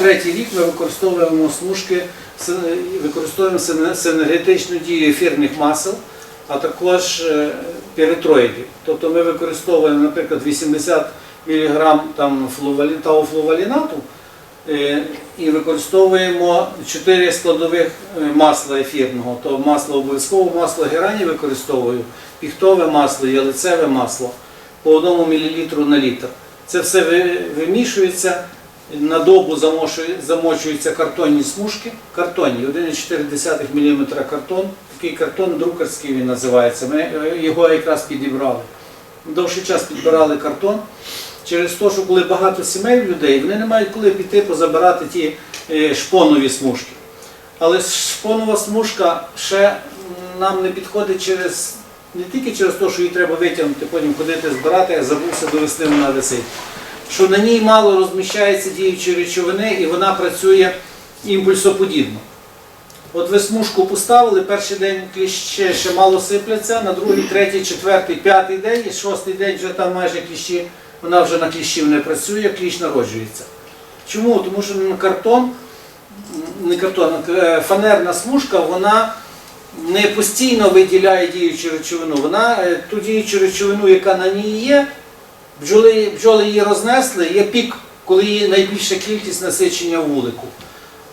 третій рік ми використовуємо смужки, використовуємо син- синергетичну дію ефірних масел, а також е, піритроїдів. Тобто ми використовуємо, наприклад, 80 мг там, флувалі- тауфлувалінату, Е, і використовуємо 4 складових е, масла ефірного. То масло обов'язково, масло герані використовую, піхтове масло, ялицеве масло по 1 мл на літр. Це все вимішується, на добу замочуються картонні смужки, картонні, 1,4 мм картон, такий картон друкарський він називається. Ми е, його якраз підібрали. Довший час підбирали картон. Через те, що коли багато сімей людей, вони не мають коли піти позабирати ті е, шпонові смужки. Але шпонова смужка ще нам не підходить через не тільки через те, що її треба витягнути, потім ходити збирати, а забувся до весни вона висить. Що на ній мало розміщається діючі речовини і вона працює імпульсоподібно. От ви смужку поставили, перший день кліщі ще мало сипляться, на другий, третій, четвертий, п'ятий день і шостий день вже там майже кліщі, вона вже на кліщів не працює, кліщ народжується. Чому? Тому що м, картон, не картон, е, фанерна смужка, вона не постійно виділяє діючу речовину. Вона е, ту діючу речовину, яка на ній є, бджоли, бджоли її рознесли, є пік, коли є найбільша кількість насичення вулику.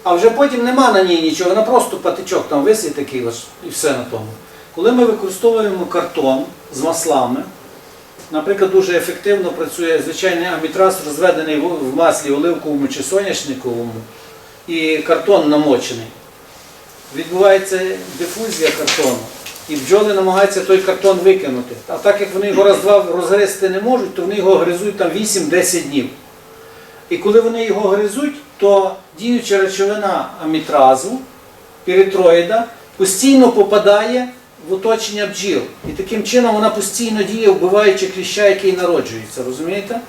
А вже потім нема на ній нічого, вона просто патичок там висить такий і все на тому. Коли ми використовуємо картон з маслами, наприклад, дуже ефективно працює звичайний амітраз, розведений в маслі оливковому чи соняшниковому, і картон намочений. Відбувається дифузія картону, і бджоли намагаються той картон викинути. А так як вони його раз-два розгризти не можуть, то вони його гризуть там 8-10 днів. І коли вони його гризуть, то діюча речовина амітразу, піритроїда, постійно попадає в оточення бджіл. І таким чином вона постійно діє, вбиваючи кліща, який народжується. Розумієте?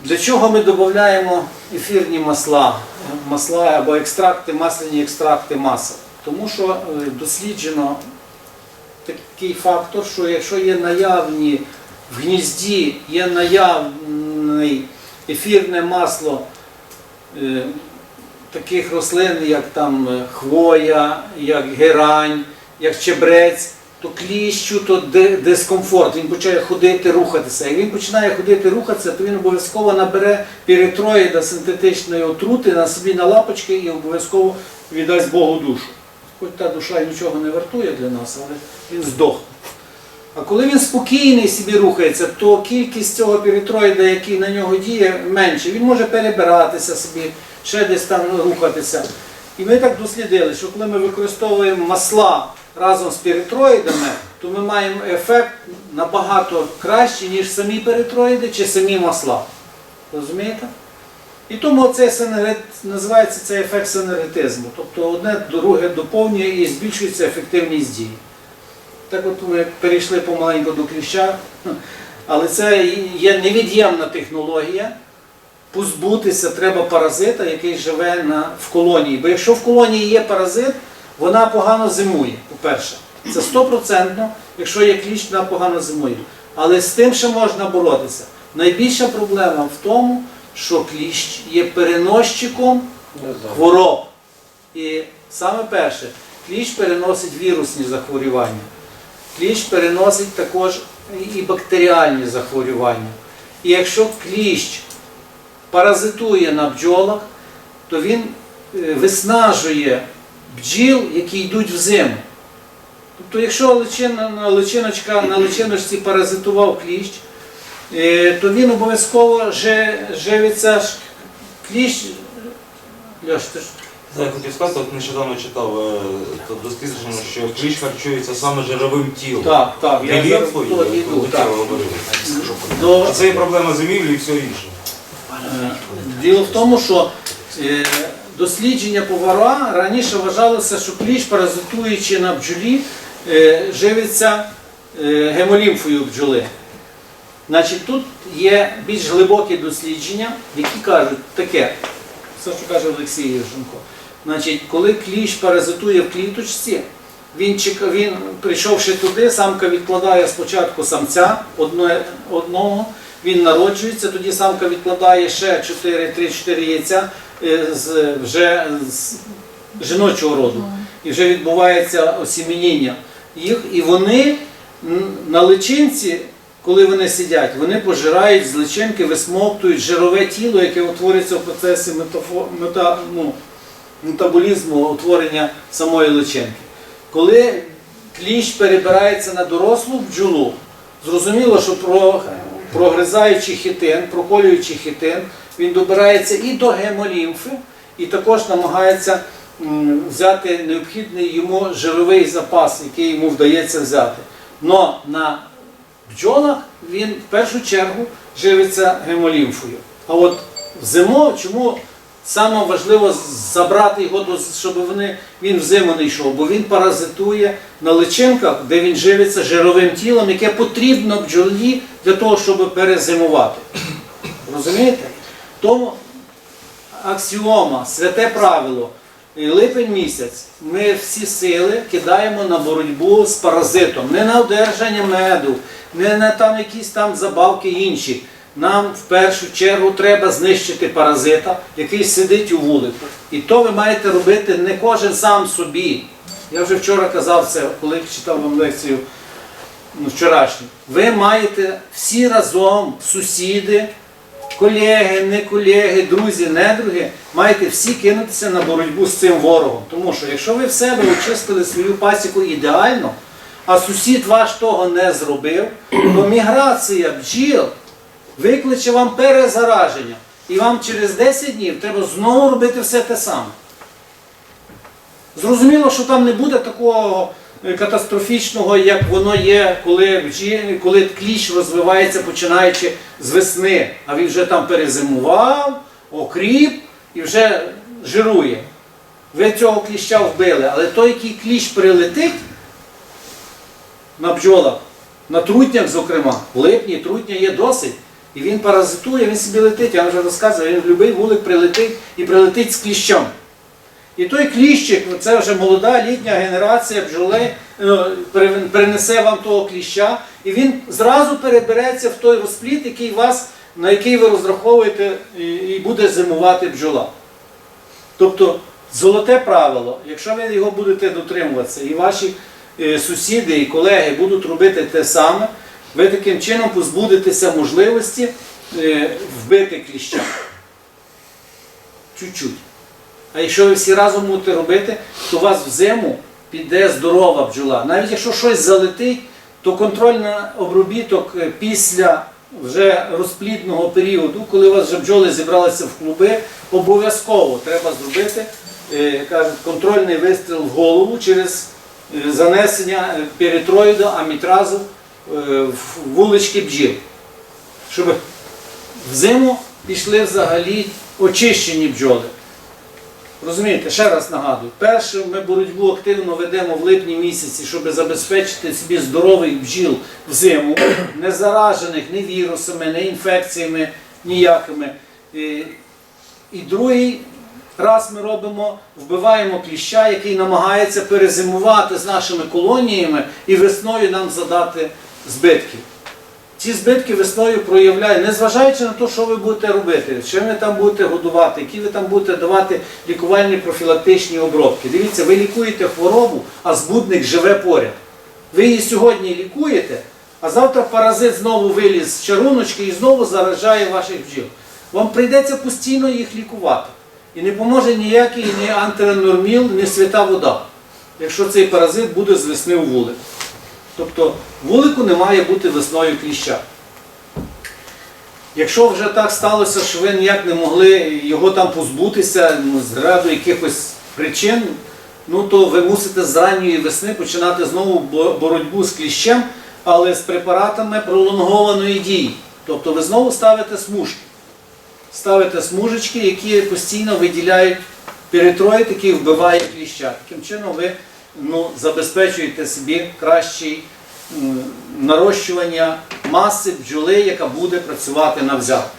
Для чого ми додаємо ефірні масла, масла або екстракти, масляні екстракти масел? Тому що е, досліджено такий фактор, що якщо є наявні в гнізді, є наявний ефірне масло е, таких рослин, як там е, хвоя, як герань, як чебрець, то кліщу, то дискомфорт. Він починає ходити, рухатися. Як він починає ходити, рухатися, то він обов'язково набере піритроїда синтетичної отрути на собі на лапочки і обов'язково віддасть Богу душу. Хоч та душа нічого не вартує для нас, але він здохне. А коли він спокійний собі рухається, то кількість цього піритроїда, який на нього діє, менше. Він може перебиратися собі, ще десь там рухатися. І ми так дослідили, що коли ми використовуємо масла разом з піритроїдами, то ми маємо ефект набагато кращий, ніж самі піритроїди чи самі масла. Розумієте? І тому цей синергет, називається цей ефект синергетизму. Тобто одне друге доповнює і збільшується ефективність дії. Так от ми перейшли помаленьку до кліща, але це є невід'ємна технологія. Позбутися треба паразита, який живе на, в колонії. Бо якщо в колонії є паразит, вона погано зимує, по-перше. Це стопроцентно, якщо є кліщ, вона погано зимує. Але з тим ще можна боротися. Найбільша проблема в тому, що кліщ є переносчиком хвороб. І саме перше, кліщ переносить вірусні захворювання. Кліщ переносить також і бактеріальні захворювання. І якщо кліщ паразитує на бджолах, то він е, виснажує бджіл, які йдуть в зиму. Тобто, якщо личина, на личиночка на личиночці паразитував кліщ, то він обов'язково живиться кліщ. Льош, ти ж Я хотів сказати, от нещодавно читав е, тут дослідження, що кліщ харчується саме жировим тілом. Так, так, я Не зараз до- йду, до так. тіла говорили. До, це і проблема зимівлі і все інше. Е, Діло в тому, що е, дослідження повара раніше вважалося, що кліщ, паразитуючи на бджолі, е, живиться е, гемолімфою бджоли. Значить, тут є більш глибокі дослідження, які кажуть таке, все, що каже Олексій Євженко. Значить, коли кліщ паразитує в кліточці, він, він прийшовши туди, самка відкладає спочатку самця одне- одного, він народжується, тоді самка відкладає ще 4, 3-4 яйця е, з, вже з жіночого роду. І вже відбувається осімінення їх, і вони на личинці, коли вони сидять, вони пожирають з личинки, висмоктують жирове тіло, яке утворюється в процесі ну, метаболізму утворення самої личинки. Коли кліщ перебирається на дорослу бджолу, зрозуміло, що про, прогризаючи хітин, проколюючи хітин, він добирається і до гемолімфи, і також намагається взяти необхідний йому жировий запас, який йому вдається взяти. Но на бджолах він в першу чергу живиться гемолімфою. А от в зиму, чому саме важливо забрати його, щоб вони, він в зиму не йшов, бо він паразитує на личинках, де він живиться жировим тілом, яке потрібно бджолі для того, щоб перезимувати. Розумієте? Тому аксіома, святе правило, липень місяць ми всі сили кидаємо на боротьбу з паразитом, не на одержання меду, не на там якісь там забавки інші. Нам в першу чергу треба знищити паразита, який сидить у вулику. І то ви маєте робити не кожен сам собі. Я вже вчора казав це, коли читав вам лекцію ну, вчорашню. Ви маєте всі разом, сусіди, колеги, не колеги, друзі, недруги, маєте всі кинутися на боротьбу з цим ворогом. Тому що якщо ви в себе очистили свою пасіку ідеально, а сусід ваш того не зробив, то міграція бджіл викличе вам перезараження. І вам через 10 днів треба знову робити все те саме. Зрозуміло, що там не буде такого катастрофічного, як воно є, коли, коли кліщ розвивається починаючи з весни, а він вже там перезимував, окріп і вже жирує. Ви цього кліща вбили, але той, який кліщ прилетить на бджолах, на трутнях, зокрема, в липні трутня є досить. І він паразитує, він собі летить, я вже розказував, він в будь-який вулик прилетить і прилетить з кліщом. І той кліщик, ну, це вже молода літня генерація бджоли, е, принесе вам того кліща, і він зразу перебереться в той розпліт, який вас, на який ви розраховуєте, і, і буде зимувати бджола. Тобто золоте правило, якщо ви його будете дотримуватися, і ваші е, сусіди і колеги будуть робити те саме, ви таким чином позбудетеся можливості е, вбити кліща. Чуть-чуть. А якщо ви всі разом будете робити, то у вас в зиму піде здорова бджола. Навіть якщо щось залетить, то контрольний обробіток е, після вже розплідного періоду, коли у вас вже бджоли зібралися в клуби, обов'язково треба зробити е, контрольний вистріл в голову через е, занесення перитроїду, амітразу в вулички бджіл. Щоб в зиму пішли взагалі очищені бджоли. Розумієте, ще раз нагадую, перше ми боротьбу активно ведемо в липні місяці, щоб забезпечити собі здорових бджіл в зиму, не заражених ні вірусами, ні інфекціями ніякими. І, і другий раз ми робимо, вбиваємо кліща, який намагається перезимувати з нашими колоніями і весною нам задати збитків. Ці збитки весною проявляють, незважаючи на те, що ви будете робити, що ви там будете годувати, які ви там будете давати лікувальні профілактичні обробки. Дивіться, ви лікуєте хворобу, а збудник живе поряд. Ви її сьогодні лікуєте, а завтра паразит знову виліз з чаруночки і знову заражає ваших бджіл. Вам прийдеться постійно їх лікувати. І не поможе ніякий ні антинорміл, ні свята вода, якщо цей паразит буде з весни у вулик. Тобто вулику не має бути весною кліща. Якщо вже так сталося, що ви ніяк не могли його там позбутися ну, з ряду якихось причин, ну то ви мусите з ранньої весни починати знову боротьбу з кліщем, але з препаратами пролонгованої дії. Тобто ви знову ставите смужки. Ставите смужечки, які постійно виділяють перитроїд, який вбиває кліща. Таким чином ви ну, забезпечуєте собі кращий нарощування маси бджоли, яка буде працювати на взятку.